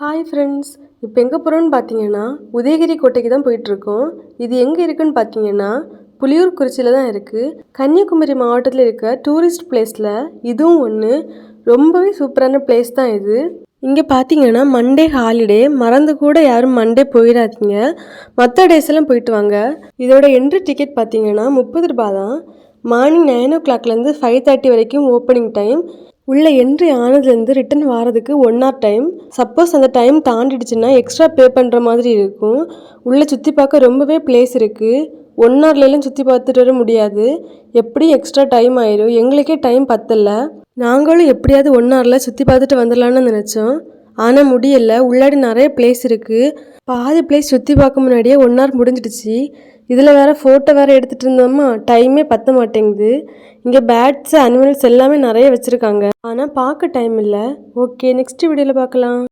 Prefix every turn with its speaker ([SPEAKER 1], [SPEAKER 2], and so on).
[SPEAKER 1] Hi friends இப்போ எங்கே போகிறோன்னு பார்த்தீங்கன்னா உதயகிரி கோட்டைக்கு தான் போயிட்டுருக்கோம். இது எங்கே இருக்குன்னு பார்த்தீங்கன்னா புலியூர் குறிச்சியில் தான் இருக்குது கன்னியாகுமரி மாவட்டத்தில் இருக்க டூரிஸ்ட் பிளேஸில் இதுவும் ஒன்று ரொம்பவே சூப்பரான பிளேஸ் தான் இது. இங்கே பார்த்தீங்கன்னா மண்டே ஹாலிடே மறந்து கூட யாரும் மண்டே போயிடாதீங்க. மற்ற டேஸ் எல்லாம் போயிட்டு வாங்க. இதோட என்ட்ரி டிக்கெட் பார்த்தீங்கன்னா முப்பது ரூபா தான். மார்னிங் நைன் ஓ கிளாக்லேருந்து ஃபைவ் தேர்ட்டி வரைக்கும் ஓப்பனிங் டைம் உள்ள என்ட்ரி ஆனதுலேருந்து ரிட்டன் வரதுக்கு ஒன் ஹவர் டைம் சப்போஸ் அந்த டைம் தாண்டிடுச்சுன்னா எக்ஸ்ட்ரா பே பண்ணுற மாதிரி இருக்கும். உள்ளே சுற்றி பார்க்க ரொம்பவே பிளேஸ் இருக்குது ஒன் ஹவர்லாம் சுற்றி பார்த்துட்டு வர முடியாது. எப்படி எக்ஸ்ட்ரா டைம் ஆயிரும்? எங்களுக்கே டைம் பத்தல. நாங்களும் எப்படியாவது ஒன் ஹவரில் சுற்றி பார்த்துட்டு வந்துடலான்னு நினச்சோம். ஆனால் முடியல. உள்ளாடி நிறைய பிளேஸ் இருக்குது பாதி பிளேஸ் சுற்றி பார்க்க முன்னாடியே ஒன் ஹவர் முடிஞ்சிடுச்சு. இதில் வேறு ஃபோட்டோ வேறு எடுத்துகிட்டு இருந்தோமா டைமே பத்த மாட்டேங்குது. இங்கே பேட்ஸ் அனிமல்ஸ் எல்லாமே நிறைய வச்சுருக்காங்க. ஆனால் பார்க்க டைம் இல்லை. ஓகே நெக்ஸ்ட் வீடியோவில் பார்க்கலாம்.